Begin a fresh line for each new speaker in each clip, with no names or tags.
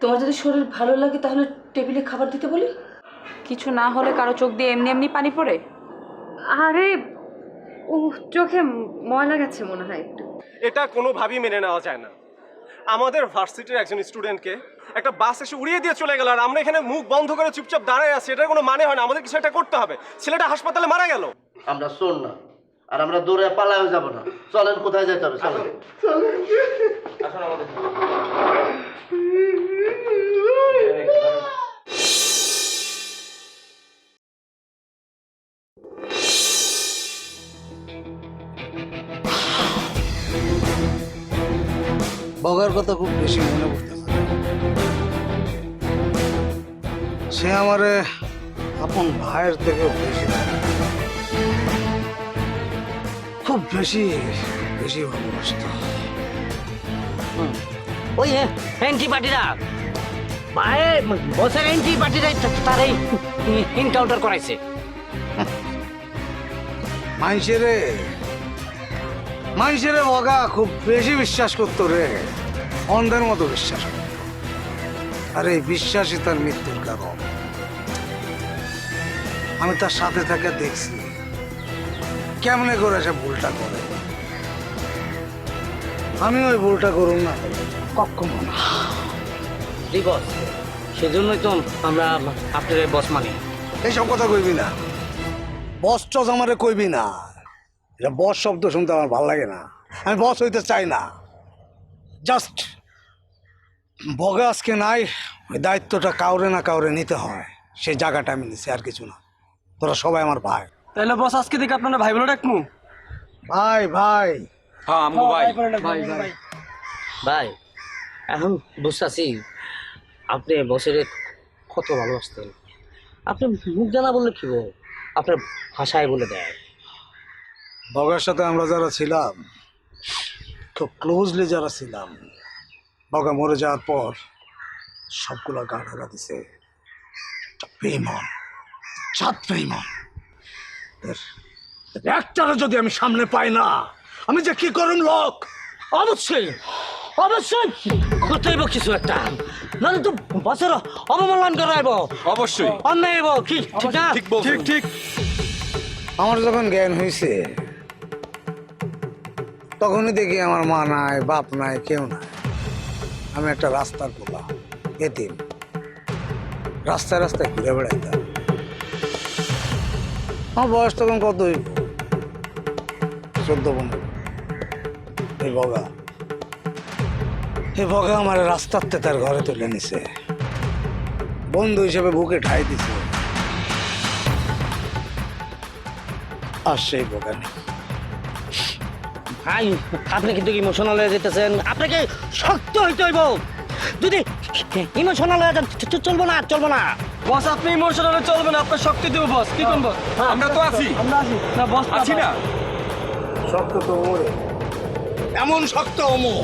তোমার যদি শরীর ভালো লাগে তাহলে টেবিলে খাবার দিতে বলি?
কিছু না হলে কারও চোখ দিয়ে এমনি এমনি পানি পড়ে?
আরে ও চোখে ময়লা গেছে মনে হয় একটু।
এটা কোনোভাবেই মেনে নেওয়া যায় না। আমাদের ভার্সিটির একজন স্টুডেন্টকে একটা বাস এসে উড়িয়ে দিয়ে চলে গেল আর আমরা এখানে মুখ বন্ধ করে চুপচাপ দাঁড়ায় আছি। এটার কোনো মানে হয় না আমাদের কিছু একটা করতে হবে। ছেলেটা হাসপাতালে মারা গেল।
আমরা শোন না। আর আমরা দৌড়ে পালায়ও যাব না। চলেন কোথায় যেতে হবে? চলেন। আসুন আমাদের
বগার কথা খুব বেশি মনে পড়তেছে সে আমারে আপন ভাইয়ের থেকেও বেশি খুব বেশি বেশি ভালোবাসত।
ওই এন্টি পার্টিরা ভাই বসের এন্টি পার্টিরাই তার এই এনকাউন্টার করাইছে।
মানুষেরে মানুষেরে বগা খুব বেশি বিশ্বাস করতো রে। অন্ধের মতো বিশ্বাস করত। আর এই বিশ্বাসই তার মৃত্যুর কারণ। আমি তার সাথে থাকে দেখছি। কেমনে করে সে ভুলটা করে? আমি ওই ভুলটা করুন না। কখনো না
জি বস সেজন্যই তো আমরা আপনার বস মানি।
এইসব কথা কইবি না। বস টস আমারে কইবি না। এটা বস শব্দ শুনতে আমার ভালো লাগে না। আমি বস হইতে চাই না। জাস্ট বগা আজকে নাই ওই দায়িত্বটা কাউরে না কাউরে নিতে হয়। সেই জায়গাটা আমি নিছি আর কিছু না। তোরা সবাই আমার ভাই।
তাহলে বস আজকে থেকে আপনারা ভাই বলে ডাকমু?
ভাই ভাই।
হ্যাঁ আমগো ভাই। ভাই ভাই এখন বুঝতেছি আপনি বসের কত ভালোবাসতেন। আপনি মুখ জানা বললে কি বল আপনার ভাষায় বলে দেয়।
বগার সাথে আমরা যারা ছিলাম খুব ক্লোজলি যারা ছিলাম বগা মরে যাওয়ার পর সবগুলো গা ঢাকা দিছে। চাঁদ বেইমান এর যদি আমি সামনে পাই না আমি যে কি করুম লোক?
অবশ্যই অবশ্যই। করতে হইব কিছু একটা। নাহলে তো বছর অবমূল্যায়ন করাইব।
অবশ্যই।
অন্যায় হইব। কি ঠিক না?
ঠিক ঠিক
আমার যখন জ্ঞান হয়েছে তখনই দেখি আমার মা নাই বাপ নাই কেউ নাই। আমি একটা রাস্তার পোলা এতিম। রাস্তায় রাস্তায় ঘুরে বেড়াইতাম। আমার বয়স তখন কত চোদ্দ পনেরো। এই বগা। এই বগা আমার রাস্তাতে তার ঘরে তুলে নিছে। বন্ধু হিসেবে বুকে ঠাই দিছে। আর সেই বগা
ভাই, আপনি কিন্তু ইমোশনাল হয়ে যেতেছেন? আপনাকে শক্ত হইতে হইব। যদি ইমোশনাল হয়ে যান চলবো না চলবো না।
বস আপনি ইমোশনালে চলবেন আপনার শক্তি দেবো বস। কি করব আমরা তো আছি। আমরা আছি। না বস আছি না।
শক্ত তো ওরে। এমন শক্ত অমো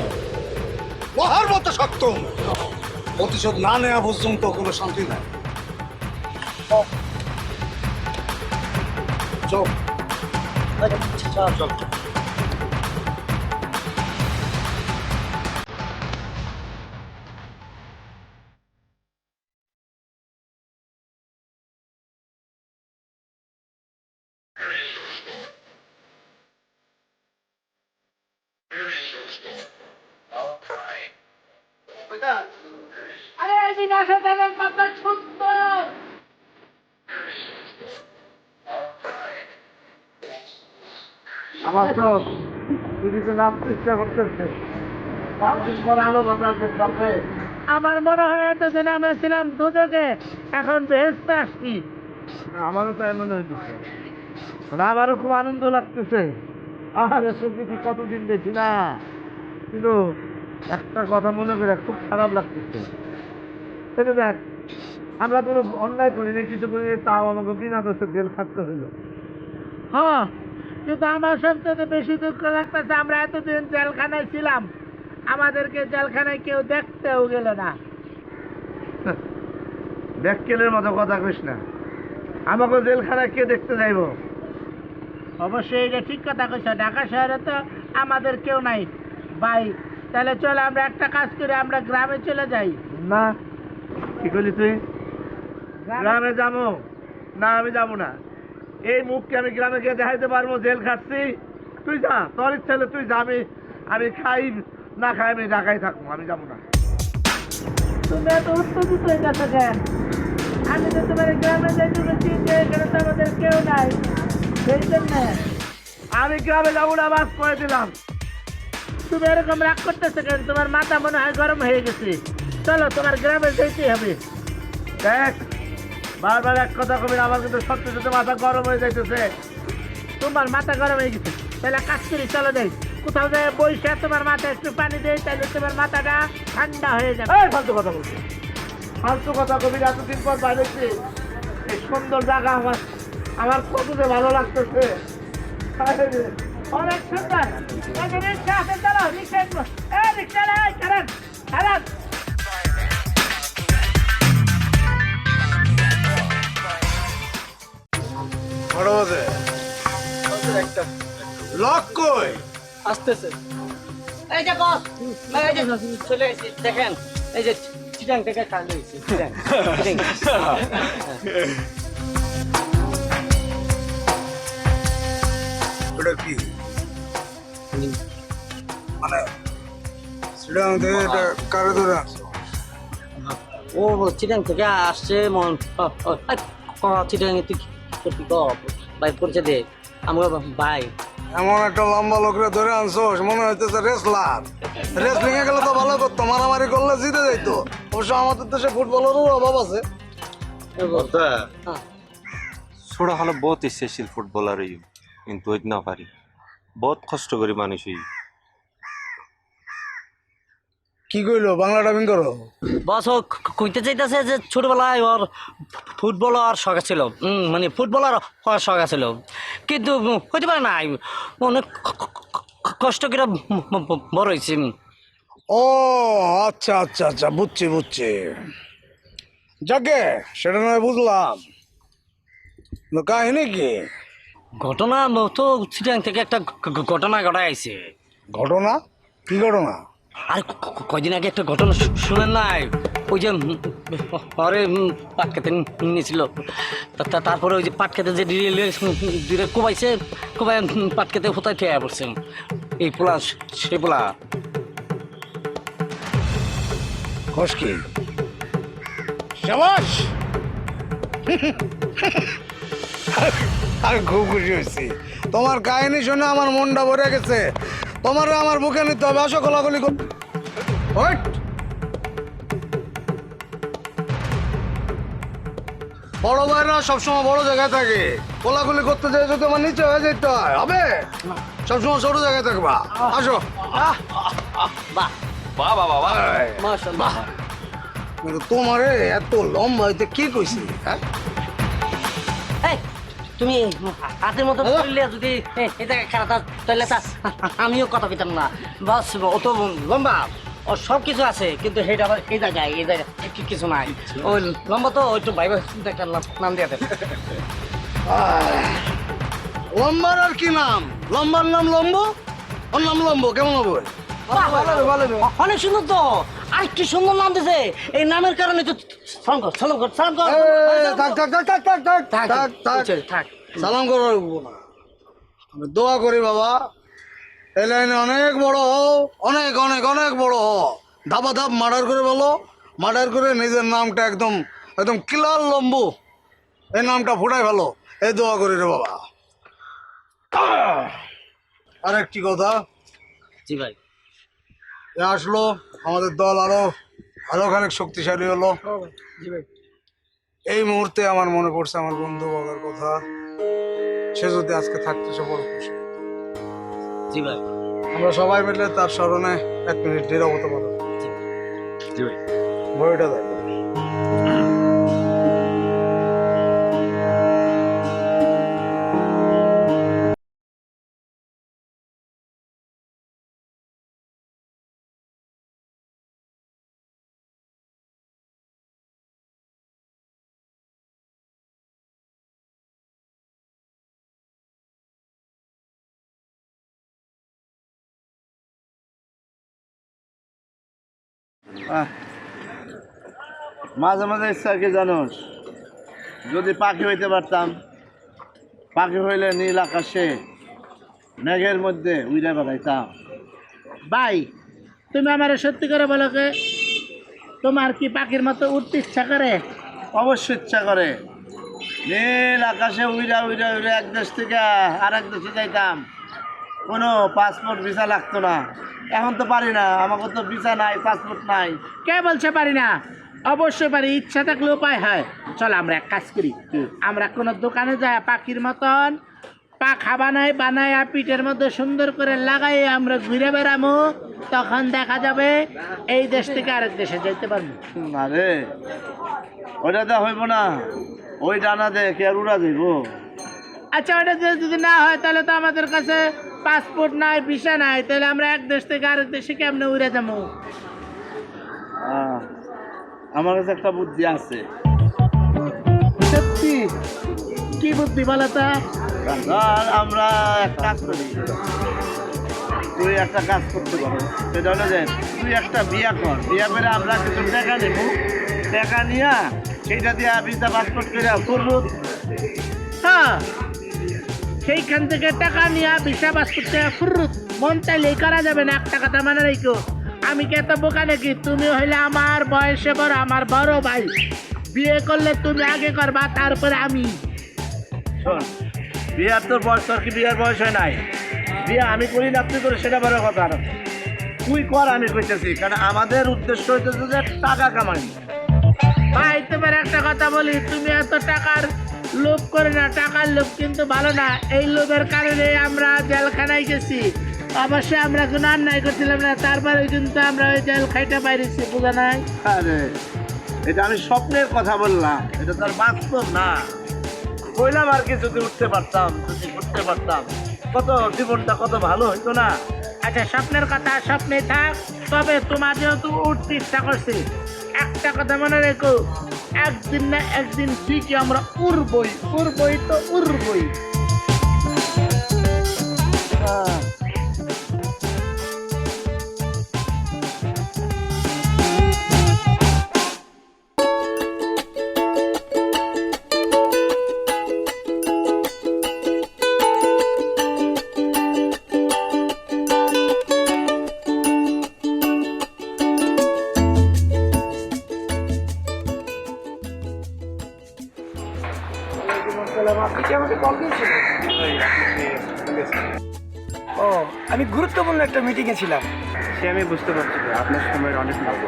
মহার মতো শক্ত প্রতিশোধ না নেওয়া পর্যন্ত কোনো শান্তি নাই। চোখ
চল। চল।
আমার তো কিছু নাম চেষ্টা করতেছে।
আমার মনে হয় এতদিন আমরা ছিলাম দুদকে এখন বেহেস্তে আসছি।
আমারও তাই মনে হইতেছে। আমারও খুব আনন্দ লাগতেছে। আর এসব কিছু কতদিন দেখি না। কিন্তু একটা কথা মনে করে খুব খারাপ লাগতেছে। সেটা দেখ আমরা কোনো অন্যায় করিনি কিছু করিনি তাও আমাকে বিনা দোষে জেল খাটতে হইল।
হ্যাঁ কিন্তু আমার সবচেয়ে বেশি দুঃখ লাগতেছে আমরা এতদিন জেলখানায় ছিলাম আমাদেরকে জেলখানায় কেউ দেখতেও গেল না।
ব্যাককেলের মতো কথা কইস না। আমাকে জেলখানায় কে দেখতে যাইবো?
অবশ্যই এটা ঠিক কথা কইছ ঢাকা শহরে তো আমাদের কেউ নাই। ভাই তাহলে চলো আমরা একটা কাজ করি আমরা গ্রামে চলে যাই।
না কি করলি তুই? গ্রামে যাব? না আমি যাব না। এই মুখকে আমি গ্রামে গিয়ে দেখাইতে পারব জেল খাচ্ছি। তুই যা তোর ইচ্ছা হলে তুই যা আমি আমি খাই না খাই আমি ঢাকায় থাকব আমি যাব না।
তুমি এত উত্তেজিত হয়ে কেন? আমি তো তোমার গ্রামে যাইতে বলছি যে এখানে তো আমাদের কেউ নাই। সেই জন্য।
আমি গ্রামে যাব না বাস করে দিলাম।
তুমি এরকম রাগ করতেছো কেন? তোমার মাথা মনে হয় গরম হয়ে গেছে। চলো তোমার গ্রামে যেতেই হবে।
দেখ বারবার এক কথা কবি আমার কিন্তু সত্যি সত্যি মাথা গরম হয়ে যাইতেছে।
তোমার মাথা গরম হয়ে গেছে। তাহলে কাজ করি, চলো যাই কোথাও যায় বৈশা তোমার মাথা একটু পানি দেয় তাহলে তোমার মাথাটা ঠান্ডা হয়ে যাবে।
ফালতু কথা বলছি। ফালতু কথা কবি এতদিন পর বাইরেছি। এই সুন্দর জায়গা আমার। আমার কত যে ভালো লাগতেছে।
অনেক সুন্দর। রিক্সা আছে, চলো, রিক্সা রিক্সা
বড় বাজে লক কই?
আসতেছে। এই যে বস এই যে চলে এসেছি দেখেন এই যে চিটাং থেকে কাজ হয়েছে চিটাং চিটাং।
ওটা কি? মানে থেকে এটা কারে ধরে আনছো?
ও চিটাং থেকে আসছে মন চিটাং তুই পরিচয় দে। আমরা ভাই।
এমন একটা লম্বা লোকরে ধরে আনছো মনে হইতেছে রেসলার রেসলিং এ গেলে তো ভালো করতো মারামারি করলে জিতে যাইতো। অবশ্য আমাদের দেশে ফুটবলেরও অভাব আছে।
হ্যাঁ।
ছোট হলে বহুত ইচ্ছাশীল ফুটবলার হই কিন্তু হইতে না পারি। বহুত কষ্ট করি মানুষ
কি কইলো? বাংলা ডাবিং করো?
বস ও কইতে চাইতেছে যে ছোটবেলায় ওর ফুটবলার শখ ছিল মানে ফুটবলার হওয়ার শখ ছিল কিন্তু হইতে পারে নাই। অনেক কষ্ট করে বড় হয়েছে
ও আচ্ছা আচ্ছা আচ্ছা বুঝছি বুঝছি। যাকে সেটা নয় বুঝলাম। কাহিনী কি?
ঘটনা তো চিটাং থেকে একটা ঘটনা ঘটায় আইছে
ঘটনা? কি ঘটনা?
আর ক- ক- কয়দিন আগে একটা ঘটনা শুনেন নাই। ওই যে উম, পাট খেতে নিয়েছিল। তারপরে ওই যে পাট খেতে যে দূরে কোবাইছে কোবাই পাট খেতে হোতায় খেয়ে পড়ছে। এই পোলা সে পোলা।
খোঁজ কি? শাবাশ আমি খুব খুশি হয়েছি। তোমার কাহিনী শুনে আমার মনটা ভরে গেছে। তোমার আমার মুখে নিতে হবে। আসো কোলাগুলি কর। ওইট। বড় ভাইরা সবসময় বড় জায়গায় থাকে। কোলাগুলি করতে যাই যদি আমার নিচে হয়ে যেতে হয় হবে? সবসময় ছোট জায়গায় থাকবা। আসো। তোমারে এত লম্বা হইতে কি কইছি হ্যাঁ?
এই তুমি হাতের মতো করলে যদি এ- এটা খারাপ হয়, তাহলে আমিও কথা কইতাম না। বাস ও তো লম্বা ও সব কিছু আছে কিন্তু সেটা আবার এই জায়গায় এই জায়গায় কিছু নাই। ওই লম্বা তো একটু একটা নাম- নাম দিয়ে দেন
লম্বার আর কি নাম? লম্বার নাম লম্ব ওর নাম লম্ব কেমন হবে?
অনেক সুন্দর তো। আরেকটি সুন্দর নাম দিছে। এই নামের কারণে তো কর সালাম কর সালাম কর।
থাক থাক থাক থাক থাক থাক
থাক,
থাক থাক সালাম করার না আমি দোয়া করি বাবা এই লাইনে অনেক বড় হও অনেক অনেক অনেক বড় হও। ধাপা ধাপ মার্ডার করে বলো মার্ডার করে নিজের নামটা একদম একদম কিলার লম্বু এই নামটা ফুটাই ভালো এই দোয়া করি রে বাবা। আর একটি কথা।
জি ভাই।
আসলো আমাদের দল আরও আরও খানিক শক্তিশালী হলো। এই মুহূর্তে আমার মনে পড়ছে আমার বন্ধু বাবার কথা। সে যদি আজকে থাকতে সে বড় খুশি
জি ভাই।
আমরা সবাই মিলে তার স্মরণে এক মিনিট নিরবতা পালন
জি ভাই।
বইটা দেখ
মাঝে মাঝে ইচ্ছা কি জানোস, যদি পাখি হইতে পারতাম, পাখি হইলে নীল আকাশে মেঘের মধ্যে উইরে বেড়াইতাম।
ভাই, তুমি আমার সত্যি করে বলো কে? তোমার কি পাখির মতো উঠতে ইচ্ছা করে?
অবশ্য ইচ্ছা করে। নীল আকাশে উইরা উইরা উইরা এক দেশ থেকে আর এক দেশে যাইতাম। কোনো পাসপোর্ট ভিসা লাগতো না। এখন তো পারি না আমাকে তো ভিসা নাই পাসপোর্ট নাই।
কে বলছে পারি না? অবশ্যই পারি ইচ্ছা থাকলে উপায় হয়। চল আমরা এক কাজ করি আমরা কোনো দোকানে যাই পাখির মতন পাখা বানাই বানাই আর পিঠের মধ্যে সুন্দর করে লাগাই আমরা ঘুরে বেড়ামো তখন দেখা যাবে এই দেশ থেকে আরেক দেশে যাইতে পারব।
না রে ওইটা তো হইব না। ওই ডানা দে কে আর উড়া যাইব।
আচ্ছা ওটা যদি না হয় তাহলে তো আমাদের কাছে পাসপোর্ট নাই ভিসা নাই তাহলে আমরা এক দেশ থেকে আরেক দেশে কেমনে উড়ে যাব?
আমার কাছে একটা বুদ্ধি আছে।
সত্যি? কি বুদ্ধি বলো তো?
আমরা এক কাজ করি। তুই একটা কাজ করতে পারো। সেটা হলো যে তুই একটা বিয়া কর। বিয়া করে আমরা কিছু টাকা নেব। টাকা নিয়া সেইটা দিয়ে ভিসা পাসপোর্ট করে করব
হ্যাঁ সেইখান থেকে টাকা নিয়ে ভিসা পাসপোর্ট থেকে ফুরুত। মন চাইলেই করা যাবে না একটা কথা মানে রেখো আমি কে এত বোকা নাকি? তুমি হইলে আমার বয়সে বড় আমার বড় ভাই। বিয়ে করলে তুমি আগে করবা তারপরে আমি।
শোন বিয়ার তোর বয়স তোর কি বিয়ার বয়স হয় নাই? বিয়া আমি করি না আপনি করে সেটা বড় কথা তুই কর আমি কইতেছি কারণ আমাদের উদ্দেশ্য হইতেছে যে টাকা কামাই।
ভাই তোমার একটা কথা বলি তুমি এত টাকার লোভ করে না টাকার লোভ কিন্তু ভালো না। এই লোভের কারণে আমরা জেলখানায় গেছি। অবশ্যই আমরা কোনো অন্যায় করছিলাম না তারপরে কিন্তু আমরা ওই জেল খাইতে পাইছি বোঝা নাই?
আরে এটা আমি স্বপ্নের কথা বললাম এটা তার বাস্তব না। কইলাম আর কি যদি উঠতে পারতাম যদি করতে পারতাম কত জীবনটা কত ভালো হইতো না।
আচ্ছা স্বপ্নের কথা স্বপ্নে থাক তবে তোমার যেহেতু উঠতে ইচ্ছা করছে। একটা কথা মনে রেখো একদিন না একদিন ঠিকই আমরা উড়বই উড়বই তো উড়বই
হ্যাঁ।
ও আমি গুরুত্বপূর্ণ একটা মিটিংয়ে ছিলাম।
সে আমি বুঝতে পারছি আপনার সময়ের অনেক মূল্য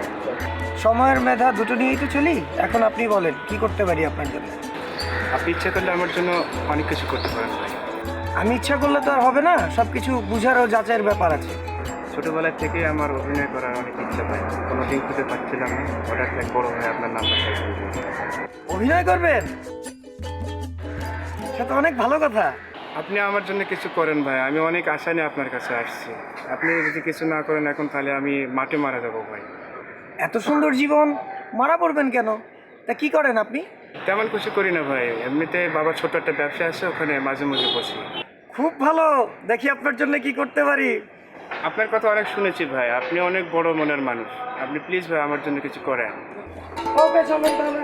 সময়ের মেধা দুটো নিয়েই তো চলি। এখন আপনি বলেন কি করতে পারি আপনার জন্য?
আপনি ইচ্ছা করলে আমার জন্য অনেক কিছু করতে পারেন ভাই।
আমি ইচ্ছা করলে তো আর হবে না সব কিছু বুঝার ও যাচাইয়ের ব্যাপার আছে।
ছোটবেলা থেকে আমার অভিনয় করার অনেক ইচ্ছা পাই কোনো দিন খুঁজে পাচ্ছিলাম না হঠাৎ এক বড় হয়ে আপনার নাম্বারটা
অভিনয় করবেন? সে তো অনেক ভালো কথা।
আপনি আমার জন্য কিছু করেন ভাই আমি অনেক আশা নিয়ে আপনার কাছে আসছি। আপনি যদি কিছু না করেন এখন তাহলে আমি মাঠে মারা যাব ভাই।
এত সুন্দর জীবন মারা পড়বেন কেন? তা কি করেন আপনি?
তেমন কিছু করি না ভাই এমনিতে বাবার ছোট একটা ব্যবসা আছে ওখানে মাঝে মাঝে বসি।
খুব ভালো দেখি আপনার জন্য কি করতে পারি।
আপনার কথা অনেক শুনেছি ভাই আপনি অনেক বড় মনের মানুষ। আপনি প্লিজ ভাই আমার জন্য কিছু করেন।
ওকে চলেন তাহলে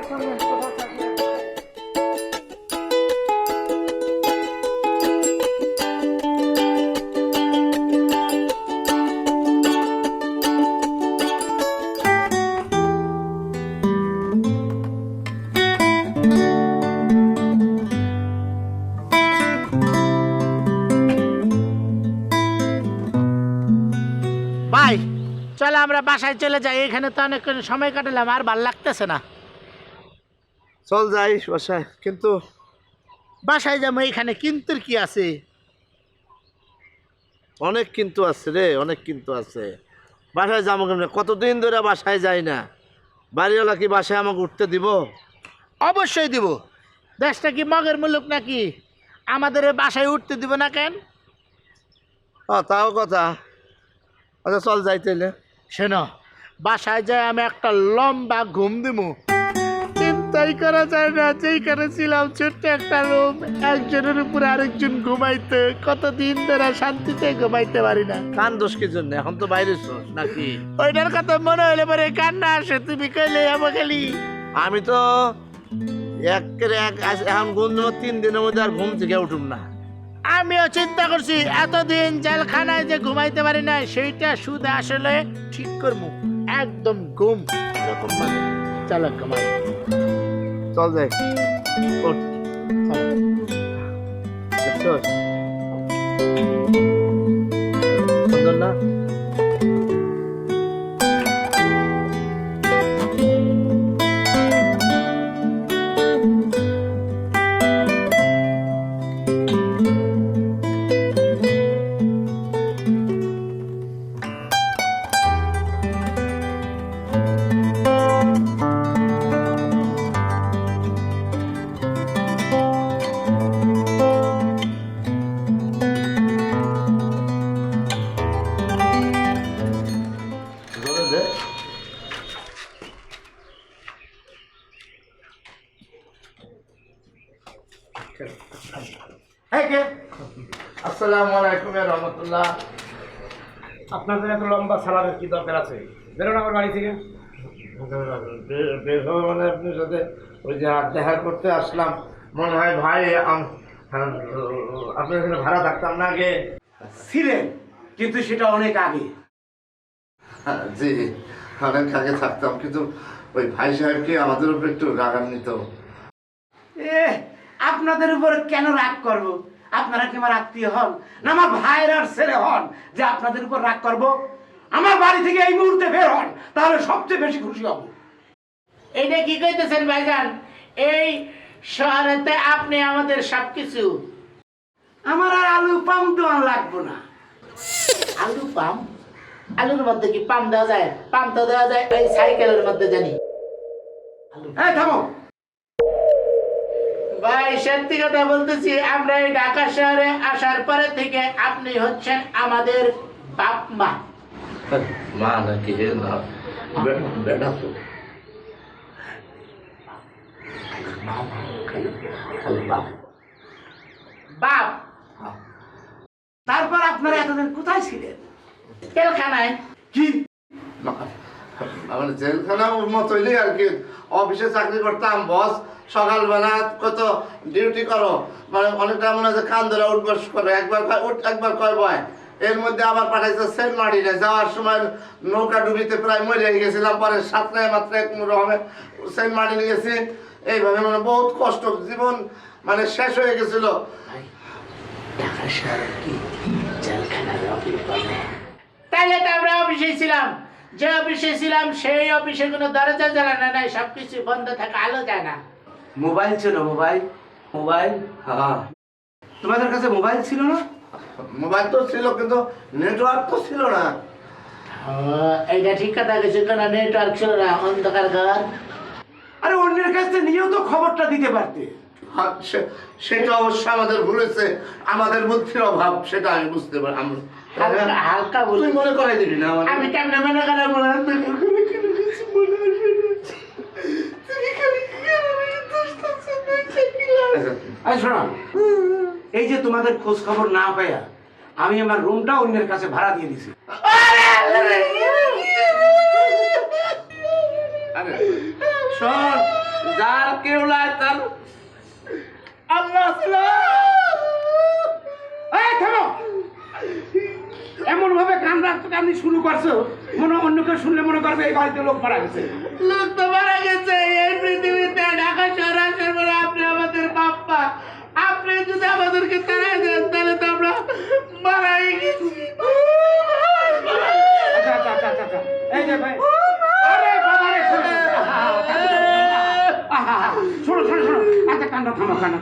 বাসায় চলে যাই এখানে তো অনেকক্ষণ সময় কাটালাম আর ভালো লাগতেছে না।
চল যাই বাসায় কিন্তু
বাসায় যাব এখানে কিন্তু কি আছে?
অনেক কিন্তু আছে রে অনেক কিন্তু আছে। বাসায় যাব কেমনে? কতদিন ধরে বাসায় যাই না। বাড়িওয়ালা কি বাসায় আমাকে উঠতে দিব?
অবশ্যই দিব। দেশটা কি মগের মুলুক নাকি? আমাদের বাসায় উঠতে দিব না কেন?
ও তাও কথা। আচ্ছা চল যাই তাইলে।
শোনো বাসায় যায় আমি একটা লম্বা ঘুম দিব চিন্তাই করা যায় না যেই ছিলাম ছোট্ট একটা রুম। একজনের উপরে আরেকজন ঘুমাইতে কতদিন ধরে শান্তিতে ঘুমাইতে পারি না।
কান দোষ কি জন্য? এখন তো বাইরে ছোস নাকি?
ওইটার কথা মনে হইলে পরে কান্না আসে তুমি কইলে খালি।
আমি তো এক এখন ঘুম তিন দিনের মধ্যে আর ঘুম থেকে উঠুম না।
আমিও চিন্তা করছি এতদিন জেলখানায় যে ঘুমাইতে পারি না সেইটা শুধু আসলে ঠিক করব। একদম ঘুম। এরকম মানে? চলো কমাই
চল যাই। ওঠ। না?
এই কে? আসসালামু আলাইকুম রহমতুল্লাহ।
আপনাদের এত লম্বা সালামের কি দরকার আছে? বেরোন আমার বাড়ি থেকে।
বের হবে মানে আপনার সাথে ওই যে দেখা করতে আসলাম মনে হয় ভাই হ্যাঁ, আপনার এখানে ভাড়া থাকতাম না আগে।
ছিলেন কিন্তু সেটা অনেক আগে।
জি অনেক আগে থাকতাম কিন্তু ওই ভাই সাহেবকে আমাদের উপর একটু রাগান্বিত।
আপনাদের উপর কেন রাগ করব? আপনারা কি আমার আত্মীয় হন? না আমার ভাইয়ের আর ছেলে হন যে আপনাদের উপর রাগ করব? আমার বাড়ি থেকে এই মুহূর্তে বের হন তাহলে সবচেয়ে বেশি খুশি হব।
এইটা কি কইতেছেন ভাইজান? এই শহরেতে আপনি আমাদের সবকিছু।
আমার আর আলু পাম দোয়ান লাগবো না।
আলু পাম? আলুর মধ্যে কি পাম দেওয়া যায়? পাম তো দেওয়া যায় এই সাইকেলের মধ্যে জানি।
হ্যাঁ থামো।
ভাই সত্যি কথা বলতেছি আমরা এই ঢাকা শহরে আসার পরে থেকে আপনি হচ্ছেন আমাদের বাপ মা।
মা নাকি না। বেটা তো। বাপ।
বাপ
তারপর আপনারা এতদিন কোথায় ছিলেন?
তেলখানায়
কি?
আমার জেলখানার মতোই আর কি। অফিসে চাকরি করতাম বস। সকালবেলা কত ডিউটি করো? মানে অনেকটা মনে হয় যে কান ধরে উঠবস করে। একবার উঠ একবার কয় বয়। এর মধ্যে আবার পাঠাইছে সেন্ট মার্টিনে যাওয়ার সময় নৌকা ডুবিতে প্রায় মরে গেছিলাম। পরে সাতটায় মাত্র এক রকমে সেন্ট মার্টিনে গেছি এইভাবে মানে বহুত কষ্ট। জীবন মানে শেষ হয়ে গেছিল।
তাইলে তো আমরা অফিসে ছিলাম। যে অফিসে ছিলাম সেই অফিসে কোনো দরজা জ্বালানো নাই সবকিছু বন্ধ থাকে আলো যায় না।
মোবাইল ছিল মোবাইল? মোবাইল?
হ্যাঁ
তোমাদের কাছে মোবাইল ছিল না?
মোবাইল তো ছিল কিন্তু নেটওয়ার্ক তো ছিল না।
এইটা ঠিক কথা কিছু কোনো? নেটওয়ার্ক ছিল না অন্ধকার ঘর।
আরে অন্যের কাছ থেকে নিয়েও তো খবরটা দিতে পারতে।
হ্যাঁ, সে- সেটা অবশ্য আমাদের ভুল হয়েছে। আমাদের বুদ্ধির অভাব সেটা আমি বুঝতে পারি
হালকা
তুই মনে করাই দিবি না
আমি কেমনে মনে করে মনে হয় তোকে কোনো কিছু মনে আসে না। তুমি খালি কি আমাকে দোষটা শুনাইছিস?
এই যে তোমাদের খোঁজ খবর না পাইয়া আমি আমার রুমটা অন্যের কাছে ভাড়া দিয়ে দিছি।
শোন, যার কেউ নাই
এমন ভাবে কান রাখতে কান্দি শুরু করছ, মনে অন্য কেউ শুনলে মনে করবে এই বাড়িতে লোক মারা গেছে।
লোক তো মারা গেছে, এই পৃথিবীতে ঢাকা শহর আল্লাহ আপনি যদি আমাদেরকে তাড়াই দেন তাহলে তো আমরা মারাই গেছি।
আচ্ছা, আচ্ছা, আচ্ছা, এই যে ভাই। শোনো শোনো। শোনো আচ্ছা কান্ড থামো কান্ড